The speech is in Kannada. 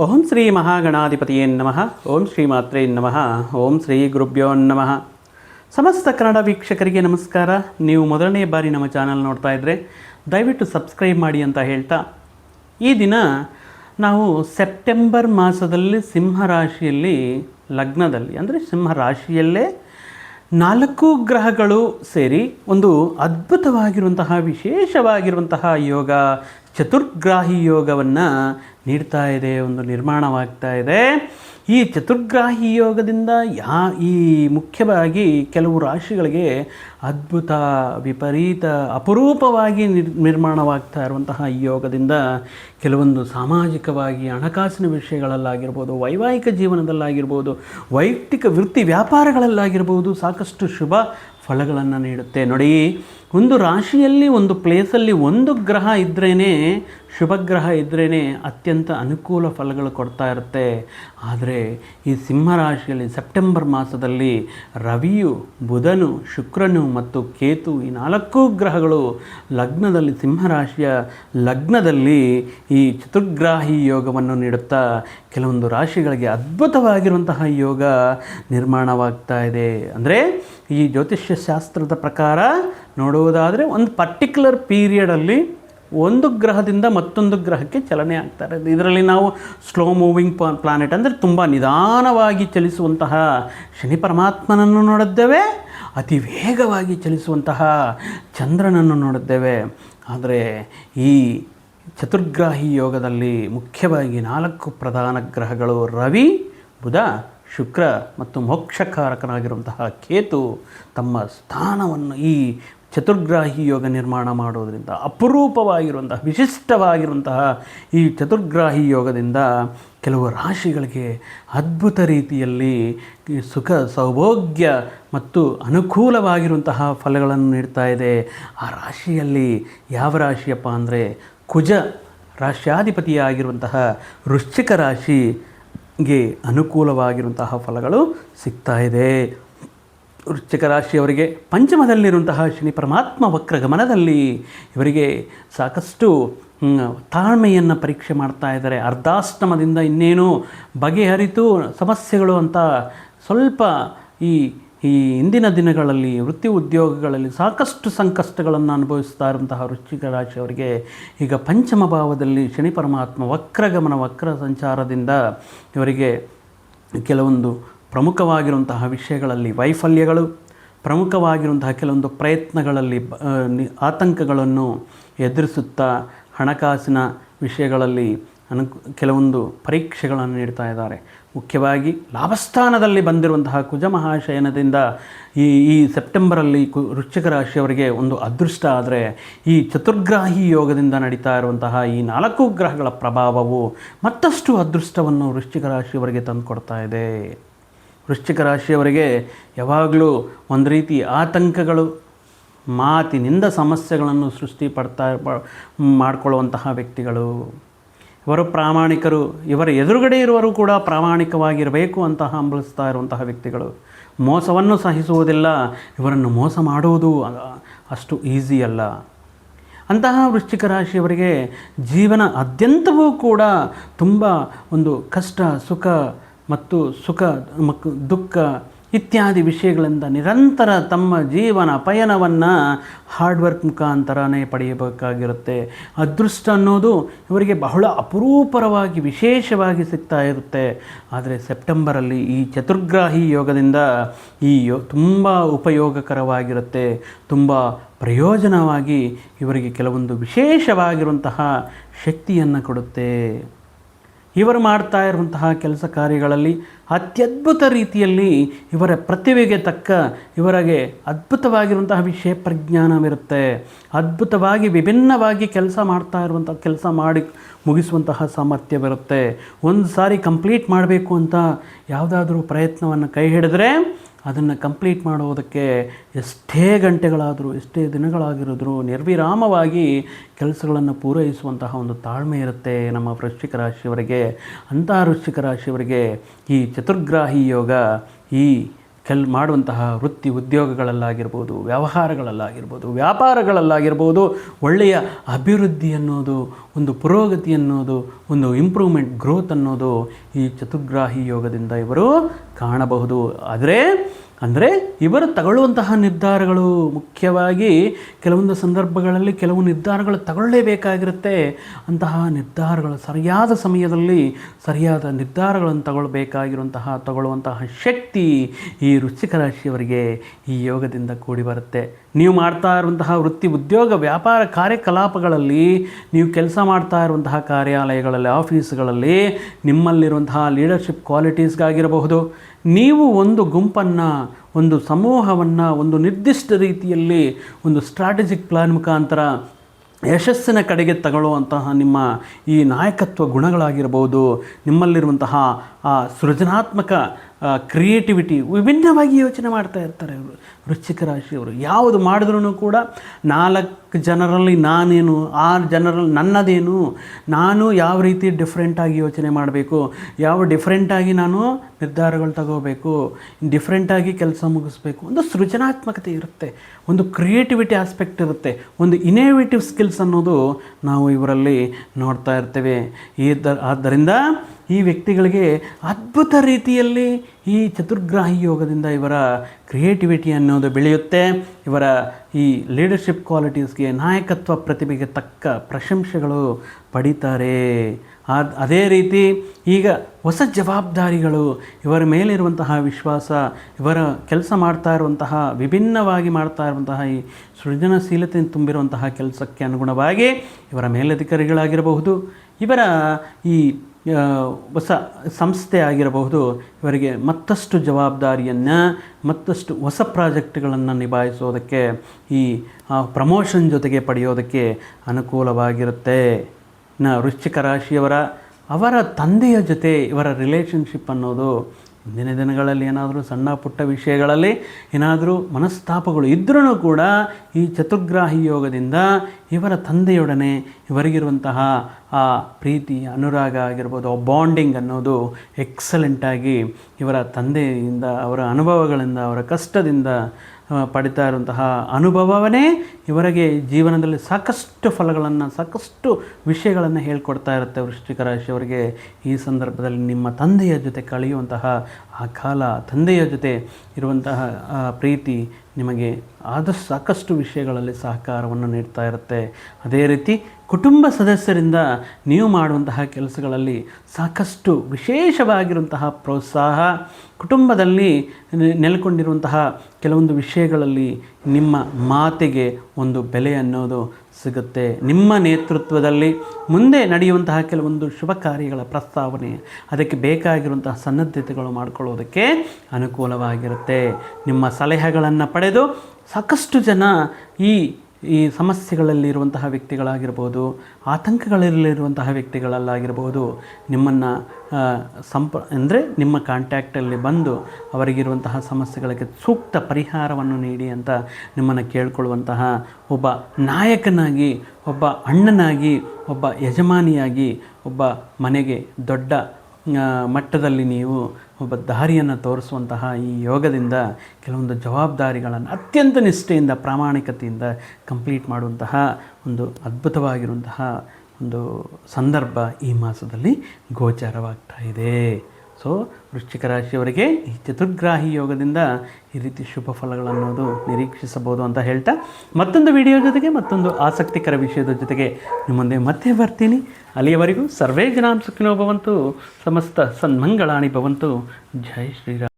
ಓಂ ಶ್ರೀ ಮಹಾಗಣಾಧಿಪತಿಯೇ ನಮಃ. ಓಂ ಶ್ರೀ ಮಾತ್ರೇ ನಮಃ. ಓಂ ಶ್ರೀ ಗುರುಭ್ಯೋ ನಮಃ. ಸಮಸ್ತ ಕನ್ನಡ ವೀಕ್ಷಕರಿಗೆ ನಮಸ್ಕಾರ. ನೀವು ಮೊದಲನೇ ಬಾರಿ ನಮ್ಮ ಚಾನಲ್ ನೋಡ್ತಾ ಇದ್ದರೆ ದಯವಿಟ್ಟು ಸಬ್ಸ್ಕ್ರೈಬ್ ಮಾಡಿ ಅಂತ ಹೇಳ್ತಾ, ಈ ದಿನ ನಾವು ಸೆಪ್ಟೆಂಬರ್ ಮಾಸದಲ್ಲಿ ಸಿಂಹರಾಶಿಯಲ್ಲಿ ಲಗ್ನದಲ್ಲಿ, ಅಂದರೆ ಸಿಂಹರಾಶಿಯಲ್ಲೇ ನಾಲ್ಕು ಗ್ರಹಗಳು ಸೇರಿ ಒಂದು ಅದ್ಭುತವಾಗಿರುವಂತಹ ವಿಶೇಷವಾಗಿರುವಂತಹ ಯೋಗ ಚತುರ್ಗ್ರಾಹಿ ಯೋಗವನ್ನು ನೀಡ್ತಾ ಇದೆ ಒಂದು ನಿರ್ಮಾಣವಾಗ್ತಾ ಇದೆ. ಈ ಚತುರ್ಗ್ರಾಹಿ ಯೋಗದಿಂದ ಯಾ ಈ ಮುಖ್ಯವಾಗಿ ಕೆಲವು ರಾಶಿಗಳಿಗೆ ಅದ್ಭುತ, ವಿಪರೀತ, ಅಪರೂಪವಾಗಿ ನಿರ್, ನಿರ್ಮಾಣವಾಗ್ತಾ ಇರುವಂತಹ ಈ ಯೋಗದಿಂದ ಕೆಲವೊಂದು ಸಾಮಾಜಿಕವಾಗಿ ಹಣಕಾಸಿನ ವಿಷಯಗಳಲ್ಲಾಗಿರ್ಬೋದು, ವೈವಾಹಿಕ ಜೀವನದಲ್ಲಾಗಿರ್ಬೋದು, ವೈಯಕ್ತಿಕ ವೃತ್ತಿ ವ್ಯಾಪಾರಗಳಲ್ಲಾಗಿರ್ಬೋದು ಸಾಕಷ್ಟು ಶುಭ ಫಲಗಳನ್ನು ನೀಡುತ್ತೆ. ನೋಡಿ, ಒಂದು ರಾಶಿಯಲ್ಲಿ, ಒಂದು ಪ್ಲೇಸಲ್ಲಿ ಒಂದು ಗ್ರಹ ಇದ್ರೇ ಶುಭ ಗ್ರಹ ಇದ್ರೇ ಅತ್ಯಂತ ಅನುಕೂಲ ಫಲಗಳು ಕೊಡ್ತಾ ಇರುತ್ತೆ. ಆದರೆ ಈ ಸಿಂಹರಾಶಿಯಲ್ಲಿ ಸೆಪ್ಟೆಂಬರ್ ಮಾಸದಲ್ಲಿ ರವಿಯು, ಬುಧನು, ಶುಕ್ರನು ಮತ್ತು ಕೇತು ಈ ನಾಲ್ಕು ಗ್ರಹಗಳು ಲಗ್ನದಲ್ಲಿ, ಸಿಂಹರಾಶಿಯ ಲಗ್ನದಲ್ಲಿ ಈ ಚತುರ್ಗ್ರಾಹಿ ಯೋಗವನ್ನು ನೀಡುತ್ತಾ ಕೆಲವೊಂದು ರಾಶಿಗಳಿಗೆ ಅದ್ಭುತವಾಗಿರುವಂತಹ ಯೋಗ ನಿರ್ಮಾಣವಾಗ್ತಾ ಇದೆ. ಅಂದರೆ ಈ ಜ್ಯೋತಿಷ್ಯ ಶಾಸ್ತ್ರದ ಪ್ರಕಾರ ನೋಡುವುದಾದರೆ ಒಂದು ಪರ್ಟಿಕ್ಯುಲರ್ ಪೀರಿಯಡಲ್ಲಿ ಒಂದು ಗ್ರಹದಿಂದ ಮತ್ತೊಂದು ಗ್ರಹಕ್ಕೆ ಚಲನೆ ಆಗ್ತಾರೆ. ಇದರಲ್ಲಿ ನಾವು ಸ್ಲೋ ಮೂವಿಂಗ್ ಪ್ಲಾನೆಟ್ ಅಂದರೆ ತುಂಬ ನಿಧಾನವಾಗಿ ಚಲಿಸುವಂತಹ ಶನಿ ಪರಮಾತ್ಮನನ್ನು ನೋಡಿದ್ದೇವೆ, ಅತಿ ವೇಗವಾಗಿ ಚಲಿಸುವಂತಹ ಚಂದ್ರನನ್ನು ನೋಡಿದ್ದೇವೆ. ಆದರೆ ಈ ಚತುರ್ಗ್ರಾಹಿ ಯೋಗದಲ್ಲಿ ಮುಖ್ಯವಾಗಿ ನಾಲ್ಕು ಪ್ರಧಾನ ಗ್ರಹಗಳು ರವಿ, ಬುಧ, ಶುಕ್ರ ಮತ್ತು ಮೋಕ್ಷಕಾರಕನಾಗಿರುವಂತಹ ಕೇತು ತಮ್ಮ ಸ್ಥಾನವನ್ನು ಈ ಚತುರ್ಗ್ರಾಹಿ ಯೋಗ ನಿರ್ಮಾಣ ಮಾಡೋದರಿಂದ, ಅಪರೂಪವಾಗಿರುವಂತಹ, ವಿಶಿಷ್ಟವಾಗಿರುವಂತಹ ಈ ಚತುರ್ಗ್ರಾಹಿ ಯೋಗದಿಂದ ಕೆಲವು ರಾಶಿಗಳಿಗೆ ಅದ್ಭುತ ರೀತಿಯಲ್ಲಿ ಸುಖ, ಸೌಭೋಗ್ಯ ಮತ್ತು ಅನುಕೂಲವಾಗಿರುವಂತಹ ಫಲಗಳನ್ನು ನೀಡ್ತಾ ಇದೆ. ಆ ರಾಶಿಯಲ್ಲಿ ಯಾವ ರಾಶಿಯಪ್ಪ ಅಂದರೆ, ಕುಜ ರಾಶ್ಯಾಧಿಪತಿಯಾಗಿರುವಂತಹ ವೃಶ್ಚಿಕ ರಾಶಿಗೆ ಅನುಕೂಲವಾಗಿರುವಂತಹ ಫಲಗಳು ಸಿಗ್ತಾ ಇದೆ. ವೃಶ್ಚಿಕ ರಾಶಿಯವರಿಗೆ ಪಂಚಮದಲ್ಲಿರುವಂತಹ ಶನಿ ಪರಮಾತ್ಮ ವಕ್ರ ಗಮನದಲ್ಲಿ ಇವರಿಗೆ ಸಾಕಷ್ಟು ತಾಳ್ಮೆಯನ್ನು ಪರೀಕ್ಷೆ ಮಾಡ್ತಾ ಇದ್ದಾರೆ. ಅರ್ಧಾಷ್ಟಮದಿಂದ ಇನ್ನೇನು ಬಗೆಹರಿತು ಸಮಸ್ಯೆಗಳು ಅಂತ ಸ್ವಲ್ಪ ಈ ಈ ಇಂದಿನ ದಿನಗಳಲ್ಲಿ ವೃತ್ತಿ ಉದ್ಯೋಗಗಳಲ್ಲಿ ಸಾಕಷ್ಟು ಸಂಕಷ್ಟಗಳನ್ನು ಅನುಭವಿಸ್ತಾ ಇರುವಂತಹ ವೃಶ್ಚಿಕ ರಾಶಿಯವರಿಗೆ ಈಗ ಪಂಚಮ ಭಾವದಲ್ಲಿ ಶನಿ ಪರಮಾತ್ಮ ವಕ್ರಗಮನ ವಕ್ರ ಸಂಚಾರದಿಂದ ಇವರಿಗೆ ಕೆಲವೊಂದು ಪ್ರಮುಖವಾಗಿರುವಂತಹ ವಿಷಯಗಳಲ್ಲಿ ವೈಫಲ್ಯಗಳು, ಪ್ರಮುಖವಾಗಿರುವಂತಹ ಕೆಲವೊಂದು ಪ್ರಯತ್ನಗಳಲ್ಲಿ ಆತಂಕಗಳನ್ನು ಎದುರಿಸುತ್ತಾ ಹಣಕಾಸಿನ ವಿಷಯಗಳಲ್ಲಿ ಅನು, ಕೆಲವೊಂದು ಪರೀಕ್ಷೆಗಳನ್ನು ನೀಡ್ತಾ ಇದ್ದಾರೆ. ಮುಖ್ಯವಾಗಿ ಲಾಭಸ್ಥಾನದಲ್ಲಿ ಬಂದಿರುವಂತಹ ಕುಜಮಹಾಶಯನದಿಂದ ಈ ಈ ಸೆಪ್ಟೆಂಬರಲ್ಲಿ ಕು, ವೃಶ್ಚಿಕ ರಾಶಿಯವರಿಗೆ ಒಂದು ಅದೃಷ್ಟ ಆದರೆ ಈ ಚತುರ್ಗ್ರಾಹಿ ಯೋಗದಿಂದ ನಡೀತಾ ಇರುವಂತಹ ಈ ನಾಲ್ಕು ಗ್ರಹಗಳ ಪ್ರಭಾವವು ಮತ್ತಷ್ಟು ಅದೃಷ್ಟವನ್ನು ವೃಶ್ಚಿಕ ರಾಶಿಯವರಿಗೆ ತಂದುಕೊಡ್ತಾ ಇದೆ. ವೃಶ್ಚಿಕ ರಾಶಿಯವರಿಗೆ ಯಾವಾಗಲೂ ಒಂದು ರೀತಿ ಆತಂಕಗಳು, ಮಾತಿನಿಂದ ಸಮಸ್ಯೆಗಳನ್ನು ಸೃಷ್ಟಿ ಪಡ್ತಾ ಮಾಡಿಕೊಳ್ಳುವಂತಹ ವ್ಯಕ್ತಿಗಳು. ಇವರು ಪ್ರಾಮಾಣಿಕರು, ಇವರ ಎದುರುಗಡೆ ಇರುವರು ಕೂಡ ಪ್ರಾಮಾಣಿಕವಾಗಿರಬೇಕು ಅಂತ ಹಂಬಲಿಸ್ತಾ ಇರುವಂತಹ ವ್ಯಕ್ತಿಗಳು. ಮೋಸವನ್ನು ಸಹಿಸುವುದಿಲ್ಲ, ಇವರನ್ನು ಮೋಸ ಮಾಡುವುದು ಅಷ್ಟು ಈಸಿ ಅಲ್ಲ. ಅಂತಹ ವೃಶ್ಚಿಕ ರಾಶಿಯವರಿಗೆ ಜೀವನ ಅತ್ಯಂತವೂ ಕೂಡ ತುಂಬ ಒಂದು ಕಷ್ಟ, ಸುಖ ಮತ್ತು ಸುಖ ದುಃಖ ಇತ್ಯಾದಿ ವಿಷಯಗಳಿಂದ ನಿರಂತರ ತಮ್ಮ ಜೀವನ ಪಯಣವನ್ನು ಹಾರ್ಡ್ ವರ್ಕ್ ಮುಖಾಂತರನೇ ಪಡೆಯಬೇಕಾಗಿರುತ್ತೆ. ಅದೃಷ್ಟ ಅನ್ನೋದು ಇವರಿಗೆ ಬಹಳ ಅಪರೂಪರವಾಗಿ ವಿಶೇಷವಾಗಿ ಸಿಗ್ತಾ ಇರುತ್ತೆ. ಆದರೆ ಸೆಪ್ಟೆಂಬರಲ್ಲಿ ಈ ಚತುರ್ಗ್ರಾಹಿ ಯೋಗದಿಂದ ಈ ಯೋ, ತುಂಬ ಉಪಯೋಗಕರವಾಗಿರುತ್ತೆ. ತುಂಬ ಪ್ರಯೋಜನವಾಗಿ ಇವರಿಗೆ ಕೆಲವೊಂದು ವಿಶೇಷವಾಗಿರುವಂತಹ ಶಕ್ತಿಯನ್ನು ಕೊಡುತ್ತೆ. ಇವರು ಮಾಡ್ತಾ ಇರುವಂತಹ ಕೆಲಸ ಕಾರ್ಯಗಳಲ್ಲಿ ಅತ್ಯದ್ಭುತ ರೀತಿಯಲ್ಲಿ ಇವರ ಪ್ರತಿಭೆಗೆ ತಕ್ಕ ಇವರಿಗೆ ಅದ್ಭುತವಾಗಿರುವಂತಹ ವಿಷಯ ಪ್ರಜ್ಞಾನವಿರುತ್ತೆ. ಅದ್ಭುತವಾಗಿ ವಿಭಿನ್ನವಾಗಿ ಕೆಲಸ ಮಾಡ್ತಾ ಇರುವಂಥ ಕೆಲಸ ಮಾಡಿ ಮುಗಿಸುವಂತಹ ಸಾಮರ್ಥ್ಯವಿರುತ್ತೆ. ಒಂದು ಸಾರಿ ಕಂಪ್ಲೀಟ್ ಮಾಡಬೇಕು ಅಂತ ಯಾವುದಾದ್ರೂ ಪ್ರಯತ್ನವನ್ನು ಕೈ ಹಿಡಿದ್ರೆ ಅದನ್ನು ಕಂಪ್ಲೀಟ್ ಮಾಡುವುದಕ್ಕೆ ಎಷ್ಟೇ ಗಂಟೆಗಳಾದರೂ, ಎಷ್ಟೇ ದಿನಗಳಾಗಿರಿದ್ರು ನಿರ್ವಿರಾಮವಾಗಿ ಕೆಲಸಗಳನ್ನು ಪೂರೈಸುವಂತಹ ಒಂದು ತಾಳ್ಮೆ ಇರುತ್ತೆ ನಮ್ಮ ವೃಶ್ಚಿಕ ರಾಶಿಯವರಿಗೆ. ಅಂತಹ ವೃಶ್ಚಿಕ ರಾಶಿಯವರಿಗೆ ಈ ಚತುರ್ಗ್ರಾಹಿ ಯೋಗ ಈ ಕೆಲ್ ಮಾಡುವಂತಹ ವೃತ್ತಿ ಉದ್ಯೋಗಗಳಲ್ಲಾಗಿರ್ಬೋದು, ವ್ಯವಹಾರಗಳಲ್ಲಾಗಿರ್ಬೋದು, ವ್ಯಾಪಾರಗಳಲ್ಲಾಗಿರ್ಬೋದು, ಒಳ್ಳೆಯ ಅಭಿವೃದ್ಧಿ ಅನ್ನೋದು, ಒಂದು ಪುರೋಗತಿ ಅನ್ನೋದು, ಒಂದು ಇಂಪ್ರೂವ್ಮೆಂಟ್ ಗ್ರೋತ್ ಅನ್ನೋದು ಈ ಚತುರ್ಗ್ರಾಹಿ ಯೋಗದಿಂದ ಇವರು ಕಾಣಬಹುದು. ಆದರೆ ಅಂದರೆ ಇವರು ತಗೊಳ್ಳುವಂತಹ ನಿರ್ಧಾರಗಳು ಮುಖ್ಯವಾಗಿ ಕೆಲವೊಂದು ಸಂದರ್ಭಗಳಲ್ಲಿ ಕೆಲವು ನಿರ್ಧಾರಗಳು ತಗೊಳ್ಳೇಬೇಕಾಗಿರುತ್ತೆ. ಅಂತಹ ನಿರ್ಧಾರಗಳು ಸರಿಯಾದ ಸಮಯದಲ್ಲಿ ಸರಿಯಾದ ನಿರ್ಧಾರಗಳನ್ನು ತಗೊಳ್ಬೇಕಾಗಿರುವಂತಹ, ತಗೊಳ್ಳುವಂತಹ ಶಕ್ತಿ ಈ ವೃಶ್ಚಿಕ ರಾಶಿಯವರಿಗೆ ಈ ಯೋಗದಿಂದ ಕೂಡಿ ಬರುತ್ತೆ. ನೀವು ಮಾಡ್ತಾ ಇರುವಂತಹ ವೃತ್ತಿ ಉದ್ಯೋಗ, ವ್ಯಾಪಾರ ಕಾರ್ಯಕಲಾಪಗಳಲ್ಲಿ, ನೀವು ಕೆಲಸ ಮಾಡ್ತಾ ಇರುವಂತಹ ಕಾರ್ಯಾಲಯಗಳಲ್ಲಿ, ಆಫೀಸ್ಗಳಲ್ಲಿ ನಿಮ್ಮಲ್ಲಿರುವಂತಹ ಲೀಡರ್ಶಿಪ್ ಕ್ವಾಲಿಟೀಸ್ಗಾಗಿರಬಹುದು ನೀವು ಒಂದು ಗುಂಪನ್ನು ಒಂದು ಸಮೂಹವನ್ನು ಒಂದು ನಿರ್ದಿಷ್ಟ ರೀತಿಯಲ್ಲಿ ಒಂದು ಸ್ಟ್ರಾಟಜಿಕ್ ಪ್ಲಾನ್ ಮುಖಾಂತರ ಯಶಸ್ಸಿನ ಕಡೆಗೆ ತಗೊಳ್ಳುವಂತಹ ನಿಮ್ಮ ಈ ನಾಯಕತ್ವ ಗುಣಗಳಾಗಿರ್ಬೋದು, ನಿಮ್ಮಲ್ಲಿರುವಂತಹ, ಆ ಸೃಜನಾತ್ಮಕ ಕ್ರಿಯೇಟಿವಿಟಿ ವಿಭಿನ್ನವಾಗಿ ಯೋಚನೆ ಮಾಡ್ತಾ ಇರ್ತಾರೆ ಇವರು. ವೃಶ್ಚಿಕ ರಾಶಿಯವರು. ಯಾವುದು ಮಾಡಿದ್ರೂ ಕೂಡ ನಾಲ್ಕು ಜನರಲ್ಲಿ ನಾನೇನು, ಆರು ಜನರಲ್ಲಿ ನನ್ನದೇನು, ನಾನು ಯಾವ ರೀತಿ ಡಿಫ್ರೆಂಟಾಗಿ ಯೋಚನೆ ಮಾಡಬೇಕು, ಯಾವ ಡಿಫ್ರೆಂಟಾಗಿ ನಾನು ನಿರ್ಧಾರಗಳು ತಗೋಬೇಕು ಡಿಫ್ರೆಂಟಾಗಿ ಕೆಲಸ ಮುಗಿಸ್ಬೇಕು. ಒಂದು ಸೃಜನಾತ್ಮಕತೆ ಇರುತ್ತೆ. ಒಂದು ಕ್ರಿಯೇಟಿವಿಟಿ ಆಸ್ಪೆಕ್ಟ್ ಇರುತ್ತೆ. ಒಂದು ಇನೋವೇಟಿವ್ ಸ್ಕಿಲ್ಸ್ ಅನ್ನೋದು ನಾವು ಇವರಲ್ಲಿ ನೋಡ್ತಾ ಇರ್ತೇವೆ. ಈ ಆದ್ದರಿಂದ ಈ ವ್ಯಕ್ತಿಗಳಿಗೆ ಅದ್ಭುತ ರೀತಿಯಲ್ಲಿ ಈ ಚತುರ್ಗ್ರಾಹಿ ಯೋಗದಿಂದ ಇವರ ಕ್ರಿಯೇಟಿವಿಟಿ ಅನ್ನೋದು ಬೆಳೆಯುತ್ತೆ. ಇವರ ಈ ಲೀಡರ್ಶಿಪ್ ಕ್ವಾಲಿಟೀಸ್ಗೆ ನಾಯಕತ್ವ ಪ್ರತಿಭೆಗೆ ತಕ್ಕ ಪ್ರಶಂಸೆಗಳು ಪಡೀತಾರೆ. ಅದೇ ರೀತಿ ಈಗ ಹೊಸ ಜವಾಬ್ದಾರಿಗಳು, ಇವರ ಮೇಲಿರುವಂತಹ ವಿಶ್ವಾಸ, ಇವರ ಕೆಲಸ ಮಾಡ್ತಾ ಇರುವಂತಹ, ವಿಭಿನ್ನವಾಗಿ ಮಾಡ್ತಾ ಇರುವಂತಹ ಈ ಸೃಜನಶೀಲತೆ ತುಂಬಿರುವಂತಹ ಕೆಲಸಕ್ಕೆ ಅನುಗುಣವಾಗಿ ಇವರ ಮೇಲಧಿಕಾರಿಗಳಾಗಿರಬಹುದು. ಇವರ ಈ ಹೊಸ ಸಂಸ್ಥೆ ಆಗಿರಬಹುದು. ಇವರಿಗೆ ಮತ್ತಷ್ಟು ಜವಾಬ್ದಾರಿಯನ್ನು, ಮತ್ತಷ್ಟು ಹೊಸ ಪ್ರಾಜೆಕ್ಟ್ಗಳನ್ನು ನಿಭಾಯಿಸೋದಕ್ಕೆ, ಈ ಪ್ರಮೋಷನ್ ಜೊತೆಗೆ ಪಡೆಯೋದಕ್ಕೆ ಅನುಕೂಲವಾಗಿರುತ್ತೆ. ನ ವೃಶ್ಚಿಕ ರಾಶಿಯವರ, ಅವರ ತಂದೆಯ ಜೊತೆ ಇವರ ರಿಲೇಷನ್ಶಿಪ್ ಅನ್ನೋದು ಮುಂದಿನ ದಿನಗಳಲ್ಲಿ ಏನಾದರೂ ಸಣ್ಣ ಪುಟ್ಟ ವಿಷಯಗಳಲ್ಲಿ ಏನಾದರೂ ಮನಸ್ತಾಪಗಳು ಇದ್ದರೂ ಕೂಡ ಈ ಚತುರ್ಗ್ರಾಹಿ ಯೋಗದಿಂದ ಇವರ ತಂದೆಯೊಡನೆ ಇವರಿಗಿರುವಂತಹ ಆ ಪ್ರೀತಿ ಅನುರಾಗ ಆಗಿರ್ಬೋದು, ಆ ಬಾಂಡಿಂಗ್ ಅನ್ನೋದು ಎಕ್ಸಲೆಂಟಾಗಿ ಇವರ ತಂದೆಯಿಂದ, ಅವರ ಅನುಭವಗಳಿಂದ, ಅವರ ಕಷ್ಟದಿಂದ ಪಡಿತಾ ಇರುವಂತಹ ಅನುಭವವೇ ಇವರಿಗೆ ಜೀವನದಲ್ಲಿ ಸಾಕಷ್ಟು ಫಲಗಳನ್ನು, ಸಾಕಷ್ಟು ವಿಷಯಗಳನ್ನು ಹೇಳ್ಕೊಡ್ತಾ ಇರುತ್ತೆ ವೃಶ್ಚಿಕ ರಾಶಿಯವರಿಗೆ. ಈ ಸಂದರ್ಭದಲ್ಲಿ ನಿಮ್ಮ ತಂದೆಯ ಜೊತೆ ಕಳೆಯುವಂತಹ ಆ ಕಾಲ, ತಂದೆಯ ಜೊತೆ ಇರುವಂತಹ ಪ್ರೀತಿ ನಿಮಗೆ ಆದಷ್ಟು ಸಾಕಷ್ಟು ವಿಷಯಗಳಲ್ಲಿ ಸಹಕಾರವನ್ನು ನೀಡ್ತಾ ಇರುತ್ತೆ. ಅದೇ ರೀತಿ ಕುಟುಂಬ ಸದಸ್ಯರಿಂದ ನೀವು ಮಾಡುವಂತಹ ಕೆಲಸಗಳಲ್ಲಿ ಸಾಕಷ್ಟು ವಿಶೇಷವಾಗಿರುವಂತಹ ಪ್ರೋತ್ಸಾಹ, ಕುಟುಂಬದಲ್ಲಿ ನೆಲೆಕೊಂಡಿರುವಂತಹ ಕೆಲವೊಂದು ವಿಷಯಗಳಲ್ಲಿ ನಿಮ್ಮ ಮಾತಿಗೆ ಒಂದು ಬೆಲೆ ಅನ್ನೋದು ಸಿಗುತ್ತೆ. ನಿಮ್ಮ ನೇತೃತ್ವದಲ್ಲಿ ಮುಂದೆ ನಡೆಯುವಂತಹ ಕೆಲವೊಂದು ಶುಭ ಕಾರ್ಯಗಳ ಪ್ರಸ್ತಾವನೆ, ಅದಕ್ಕೆ ಬೇಕಾಗಿರುವಂತಹ ಸನ್ನದ್ಧತೆಗಳು ಮಾಡಿಕೊಳ್ಳೋದಕ್ಕೆ ಅನುಕೂಲವಾಗಿರುತ್ತೆ. ನಿಮ್ಮ ಸಲಹೆಗಳನ್ನು ಪಡೆದು ಸಾಕಷ್ಟು ಜನ ಈ ಈ ಸಮಸ್ಯೆಗಳಲ್ಲಿರುವಂತಹ ವ್ಯಕ್ತಿಗಳಾಗಿರ್ಬೋದು, ಆತಂಕಗಳಲ್ಲಿರುವಂತಹ ವ್ಯಕ್ತಿಗಳಲ್ಲಾಗಿರ್ಬೋದು, ನಿಮ್ಮನ್ನು ಸಂಪ, ಅಂದರೆ ನಿಮ್ಮ ಕಾಂಟ್ಯಾಕ್ಟಲ್ಲಿ ಬಂದು ಅವರಿಗಿರುವಂತಹ ಸಮಸ್ಯೆಗಳಿಗೆ ಸೂಕ್ತ ಪರಿಹಾರವನ್ನು ನೀಡಿ ಅಂತ ನಿಮ್ಮನ್ನು ಕೇಳಿಕೊಳ್ಳುವಂತಹ ಒಬ್ಬ ನಾಯಕನಾಗಿ, ಒಬ್ಬ ಅಣ್ಣನಾಗಿ, ಒಬ್ಬ ಯಜಮಾನಿಯಾಗಿ, ಒಬ್ಬ ಮನೆಗೆ ದೊಡ್ಡ ಮಟ್ಟದಲ್ಲಿ ನೀವು ಒಬ್ಬ ದಾರಿಯನ್ನು ತೋರಿಸುವಂತಹ ಈ ಯೋಗದಿಂದ ಕೆಲವೊಂದು ಜವಾಬ್ದಾರಿಗಳನ್ನು ಅತ್ಯಂತ ನಿಷ್ಠೆಯಿಂದ, ಪ್ರಾಮಾಣಿಕತೆಯಿಂದ ಕಂಪ್ಲೀಟ್ ಮಾಡುವಂತಹ ಒಂದು ಅದ್ಭುತವಾಗಿರುವಂತಹ ಒಂದು ಸಂದರ್ಭ ಈ ಮಾಸದಲ್ಲಿ ಗೋಚಾರವಾಗ್ತಾ ಇದೆ. ಸೊ ವೃಶ್ಚಿಕ ರಾಶಿಯವರಿಗೆ ಈ ಚತುರ್ಗ್ರಾಹಿ ಯೋಗದಿಂದ ಈ ರೀತಿ ಶುಭ ಫಲಗಳನ್ನೋದು ನಿರೀಕ್ಷಿಸಬಹುದು ಅಂತ ಹೇಳ್ತಾ ಮತ್ತೊಂದು ವಿಡಿಯೋ ಜೊತೆಗೆ ಮತ್ತೊಂದು ಆಸಕ್ತಿಕರ ವಿಷಯದ ಜೊತೆಗೆ ನಿಮ್ಮ ಮುಂದೆ ಮತ್ತೆ ಬರ್ತೀನಿ. ಅಲ್ಲಿಯವರೆಗೂ ಸರ್ವೇ ಜನಾಂ ಸುಖಿನೋ ಭವಂತು, ಸಮಸ್ತ ಸನ್ಮಂಗಳಾಣಿ ಭವಂತು. ಜೈ ಶ್ರೀರಾಮ್.